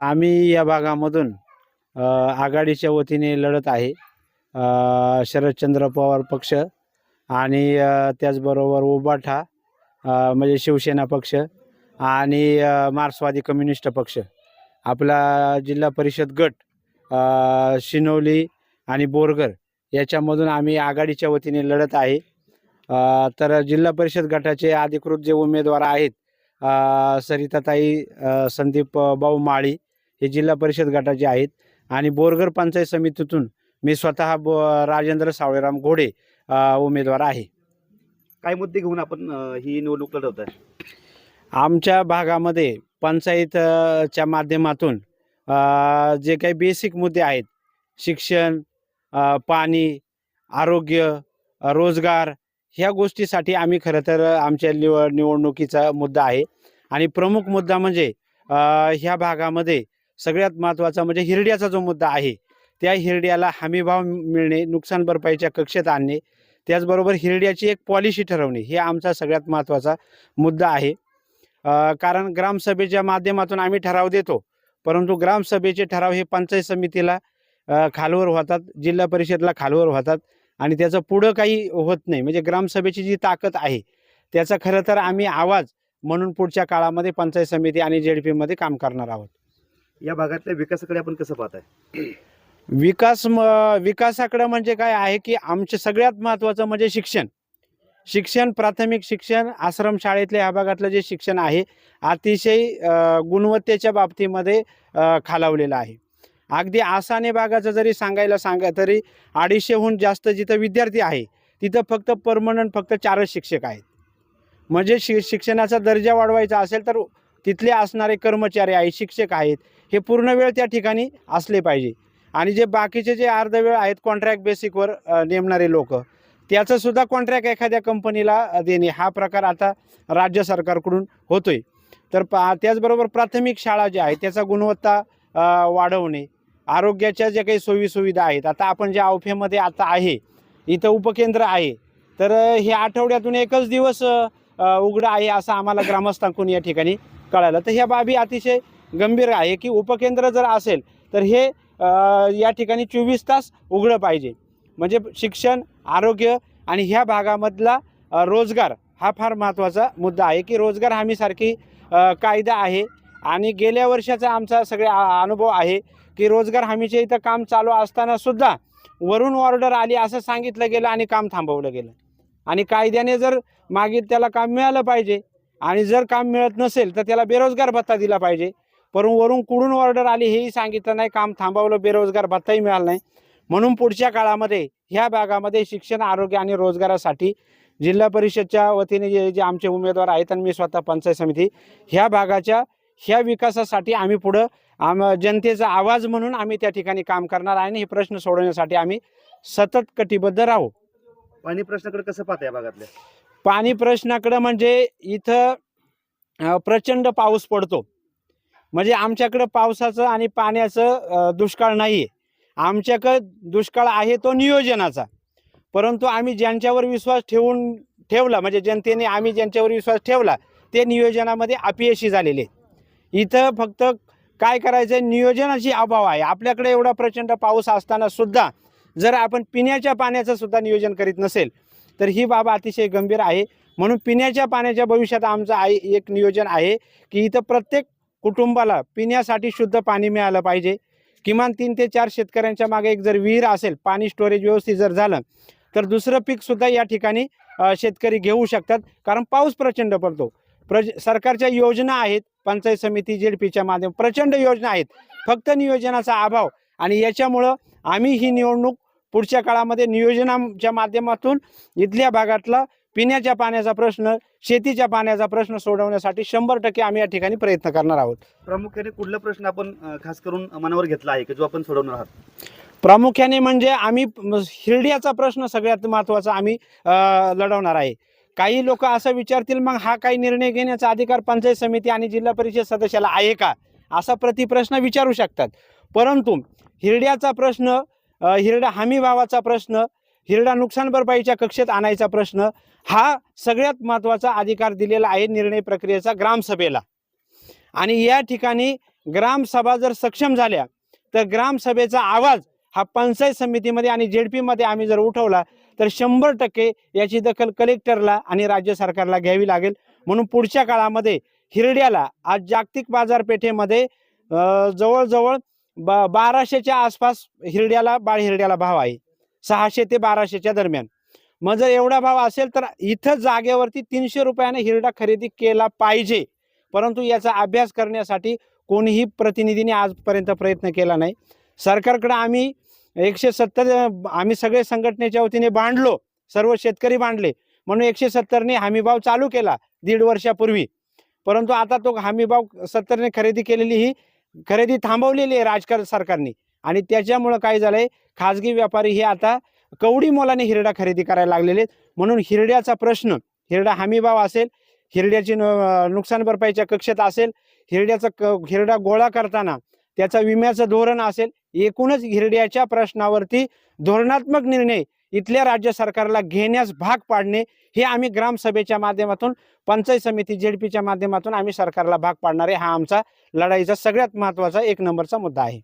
आम्ही या भागामधून आघाडीच्या वतीने लढत आहे. शरदचंद्र पवार पक्ष आणि त्याचबरोबर उबाठा म्हणजे शिवसेना पक्ष आणि मार्क्सवादी कम्युनिस्ट पक्ष. आपला जिल्हा परिषद गट शिनोली आणि बोरगर याच्यामधून आम्ही आघाडीच्या वतीने लढत आहे. तर जिल्हा परिषद गटाचे अधिकृत जे उमेदवार आहेत सरिताताई संदीप भाऊ माळी हे जिल्हा परिषद गटाचे आहेत. आणि बोरगर पंचायत समितीतून मी स्वतः ब राजेंद्र सावळेराम घोडे उमेदवार आहे. काय मुद्दे घेऊन आपण अ, ही निवडणूक लढवत आहे? आमच्या भागामध्ये पंचायतच्या माध्यमातून अ, जे काही बेसिक मुद्दे आहेत शिक्षण अ, पाणी आरोग्य अ, रोजगार ह्या गोष्टीसाठी आम्ही खरं तर आमच्या निव निवडणुकीचा मुद्दा आहे. आणि प्रमुख मुद्दा म्हणजे अ, ह्या भागामध्ये सगळ्यात महत्त्वाचा म्हणजे हिरड्याचा जो मुद्दा आहे त्या हिरड्याला हमीभाव मिळणे नुकसान भरपाईच्या कक्षेत आणणे त्याचबरोबर हिरड्याची एक पॉलिसी ठरवणे हे आमचा सगळ्यात महत्त्वाचा मुद्दा आहे. कारण ग्रामसभेच्या माध्यमातून आम्ही ठराव देतो परंतु ग्रामसभेचे ठराव हे पंचायत समितीला खालवर होतात जिल्हा परिषदला खालवर होतात आणि त्याचं पुढं काही होत नाही. म्हणजे ग्रामसभेची जी ताकद आहे त्याचा खरं तर आम्ही आवाज म्हणून पुढच्या काळामध्ये पंचायत समिती आणि जे डी पीमध्ये काम करणार आहोत. या भागातल्या विकासाकडे आपण कसं पाहताय? विकास म विकासाकडं म्हणजे काय आहे की आमचे सगळ्यात महत्त्वाचं म्हणजे शिक्षण. शिक्षण प्राथमिक शिक्षण आश्रमशाळेतल्या ह्या भागातलं जे शिक्षण आहे अतिशय गुणवत्तेच्या बाबतीमध्ये खालावलेलं आहे. अगदी आसाने भागाचं जरी सांगायला सांगा तरी अडीचशेहून जास्त जिथं विद्यार्थी आहे तिथं फक्त परमनंट फक्त चारच शिक्षक आहेत. म्हणजे शि शिक्षणाचा दर्जा वाढवायचा असेल तर तिथले असणारे कर्मचारी आहेत शिक्षक आहेत हे पूर्ण वेळ त्या ठिकाणी असले पाहिजे. आणि जे बाकीचे जे अर्धवेळ आहेत कॉन्ट्रॅक्ट बेसिकवर नेमणारे लोक त्याचंसुद्धा कॉन्ट्रॅक्ट एखाद्या कंपनीला देणे हा प्रकार आता राज्य सरकारकडून होतोय. तर पा त्याचबरोबर प्राथमिक शाळा ज्या आहेत त्याचा गुणवत्ता वाढवणे आरोग्याच्या ज्या काही सोयीसुविधा आहेत आता आपण ज्या अवफेमध्ये आता आहे इथं उपकेंद्र आहे तर हे आठवड्यातून एकच दिवस उघडं आहे असं आम्हाला ग्रामस्थांकडून या ठिकाणी कळालं. तर ह्या बाबी अतिशय गंभीर आहे की उपकेंद्र जर असेल तर हे या ठिकाणी चोवीस तास उघडं पाहिजे. म्हणजे शिक्षण आरोग्य आणि ह्या भागामधला रोजगार हा फार महत्त्वाचा मुद्दा आहे की रोजगार हमीसारखी कायदा आहे. आणि गेल्या वर्षाचा आमचा सगळे अनुभव आहे की रोजगार हमीचे इथं काम चालू असताना सुद्धा वरून ऑर्डर आली असं सांगितलं गेलं आणि काम थांबवलं गेलं. आणि कायद्याने जर मागे त्याला काम मिळालं पाहिजे आणि जर काम मिळत नसेल तर त्याला बेरोजगार भत्ता दिला पाहिजे. परंतु वरून कुडून ऑर्डर आली हेही सांगितलं नाही. काम थांबवलं बेरोजगार भत्ताही मिळाला नाही. म्हणून पुढच्या काळामध्ये ह्या भागामध्ये शिक्षण आरोग्य आणि रोजगारासाठी जिल्हा परिषदच्या वतीने जे जे आमचे उमेदवार आहेत आणि मी स्वतः पंचायत समिती ह्या भागाच्या ह्या विकासासाठी आम्ही पुढं आम जनतेचा आवाज म्हणून आम्ही त्या ठिकाणी काम करणार आहे आणि हे प्रश्न सोडवण्यासाठी आम्ही सतत कटिबद्ध राहू. पाणी प्रश्नाकडे कसं पाहता या भागातल्या? पाणी प्रश्नाकडं म्हणजे इथं प्रचंड पाऊस पडतो. म्हणजे आमच्याकडं पावसाचं आणि पाण्याचं दुष्काळ नाही आहे आमच्याकडं दुष्काळ आहे तो नियोजनाचा. परंतु आम्ही ज्यांच्यावर विश्वास ठेवून ठेवला म्हणजे जनतेने आम्ही ज्यांच्यावर विश्वास ठेवला ते नियोजनामध्ये अपयशी झालेले इथं फक्त काय करायचं आहे नियोजनाची अभाव आहे. आपल्याकडे एवढा प्रचंड पाऊस असताना सुद्धा जर आपण पिण्याच्या पाण्याचं सुद्धा नियोजन करीत नसेल तर ही बाब अतिशय गंभीर आहे. म्हणून पिण्याच्या पाण्याच्या भविष्यात आमचं आहे एक नियोजन आहे की इथं प्रत्येक कुटुंबाला पिण्यासाठी शुद्ध पाणी मिळालं पाहिजे. किमान तीन ते चार शेतकऱ्यांच्या मागे एक जर विहीर असेल पाणी स्टोरेज व्यवस्थित जर झालं तर दुसरं पीकसुद्धा या ठिकाणी शेतकरी घेऊ शकतात. कारण पाऊस प्रचंड पडतो. प्रज सरकारच्या योजना आहेत पंचायत समिती जेड पीच्या माध्यम प्रचंड योजना आहेत. फक्त नियोजनाचा अभाव आणि याच्यामुळं आम्ही ही निवडणूक पुढच्या काळामध्ये नियोजनाच्या माध्यमातून इथल्या भागातला पिण्याच्या पाण्याचा प्रश्न शेतीच्या पाण्याचा प्रश्न सोडवण्यासाठी शंभर टक्के आम्ही या ठिकाणी प्रयत्न करणार आहोत. प्रामुख्याने कुठला प्रश्न आपण खास करून मनावर घेतला आहे की जो आपण सोडवणार आहात? प्रामुख्याने म्हणजे आम्ही हिरड्याचा प्रश्न सगळ्यात महत्त्वाचा आम्ही लढवणार आहे. काही लोक असं विचारतील मग हा काही निर्णय घेण्याचा अधिकार पंचायत समिती आणि जिल्हा परिषद सदस्याला आहे का? असा प्रतिप्रश्न विचारू शकतात. परंतु हिरड्याचा प्रश्न हिरडा हमी भावाचा प्रश्न हिरडा नुकसान भरपाईच्या कक्षेत आणायचा प्रश्न हा सगळ्यात महत्त्वाचा अधिकार दिलेला आहे निर्णय प्रक्रियेचा ग्रामसभेला. आणि या ठिकाणी ग्रामसभा जर सक्षम झाल्या तर ग्रामसभेचा आवाज हा पंचायत समितीमध्ये आणि जेडपीमध्ये आम्ही जर उठवला तर शंभर टक्के याची दखल कलेक्टरला आणि राज्य सरकारला घ्यावी लागेल. म्हणून पुढच्या काळामध्ये हिरड्याला आज जागतिक बाजारपेठेमध्ये जवळजवळ ब बाराशेच्या आसपास हिरड्याला बाळ हिरड्याला भाव आहे. सहाशे ते बाराशेच्या दरम्यान. मग जर एवढा भाव असेल तर इथं जागेवरती तीनशे रुपयाने हिरडा खरेदी केला पाहिजे. परंतु याचा अभ्यास करण्यासाठी कोणीही प्रतिनिधीने आजपर्यंत प्रयत्न केला नाही. सरकारकडे आम्ही एकशे सत्तर आम्ही सगळे संघटनेच्या वतीने बांधलो. सर्व शेतकरी बांधले. म्हणून एकशे सत्तरने हमीभाव चालू केला दीड वर्षापूर्वी. परंतु आता तो हमीभाव सत्तरने खरेदी केलेली ही खरेदी थांबवलेली आहे राजकारण सरकारने आणि त्याच्यामुळं काय झालंय खाजगी व्यापारी हे आता कवडी मोलाने हिरडा खरेदी करायला लागलेले आहेत. म्हणून हिरड्याचा प्रश्न हिरडा हमीभाव असेल हिरड्याची न- नुकसान भरपाईच्या कक्षेत असेल हिरड्याचा क हिरडा गोळा करताना त्याचा विम्याचं धोरण असेल एकूणच हिरड्याच्या प्रश्नावरती धोरणात्मक निर्णय इथल्या राज्य सरकारला घेण्यास भाग पाडणे हे आम्ही ग्रामसभेच्या माध्यमातून पंचायत समिती जेडपीच्या माध्यमातून आम्ही सरकारला भाग पाडणार आहे. हा आमचा लढाईचा सगळ्यात महत्त्वाचा एक नंबरचा मुद्दा आहे.